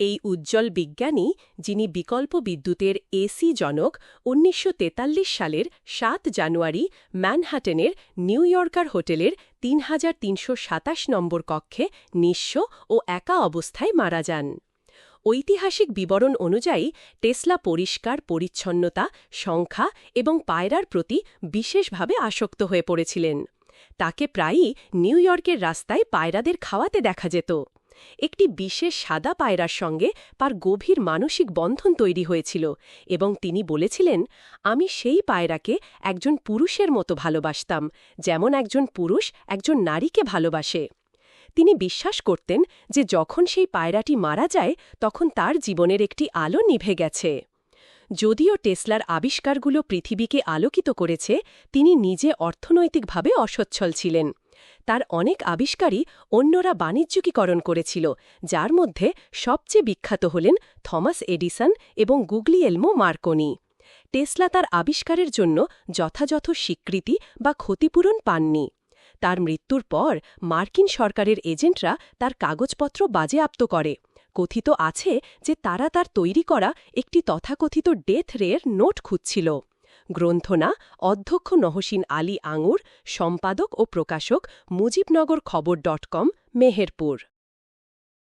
এই উজ্জ্বল বিজ্ঞানী, যিনি বিকল্প বিদ্যুতের এসি জনক উনিশশো তেতাল্লিশ সালের সাত জানুয়ারি ম্যানহাটেনের নিউ ইয়র্কার হোটেলের তিন হাজার তিনশো সাতাশ নম্বর কক্ষে নিঃস্ব ও একা অবস্থায় মারা যান। ঐতিহাসিক বিবরণ অনুযায়ী, টেসলা পরিষ্কার, পরিচ্ছন্নতা, সংখ্যা এবং পায়রার প্রতি বিশেষভাবে আসক্ত হয়ে পড়েছিলেন। তাকে প্রায়ই নিউ ইয়র্কের রাস্তায় পায়রাদের খাওয়াতে দেখা যেত। একটি বিশেষ সাদা পায়রার সঙ্গে তার গভীর মানসিক বন্ধন তৈরি হয়েছিল এবং তিনি বলেছিলেন, আমি সেই পায়রাকে একজন পুরুষের মতো ভালোবাসতাম, যেমন একজন পুরুষ একজন নারীকে ভালোবাসে। তিনি বিশ্বাস করতেন যে যখন সেই পায়রাটি মারা যায়, তখন তার জীবনের একটি আলো নিভে গেছে। যদিও টেসলার আবিষ্কারগুলো পৃথিবীকে আলোকিত করেছে, তিনি নিজে অর্থনৈতিকভাবে অসচ্ছল ছিলেন। তার অনেক আবিষ্কারই অন্যরা বাণিজ্যিকীকরণ করেছিল, যার মধ্যে সবচেয়ে বিখ্যাত হলেন থমাস এডিসন এবং গুগলিয়েলমো মার্কনি। টেসলা তার আবিষ্কারের জন্য যথাযথ স্বীকৃতি বা ক্ষতিপূরণ পাননি। তার মৃত্যুর পর মার্কিন সরকারের এজেন্টরা তার কাগজপত্র বাজেয়াপ্ত করে। কথিত আছে যে তারা তার তৈরি করা একটি তথাকথিত ডেথ রের নোট খুঁজছিল। গ্রন্থনা অধ্যক্ষ নহসিন আলী আঙুর সম্পাদক ও প্রকাশক মুজিবনগর খবর ডট কম মেহেরপুর।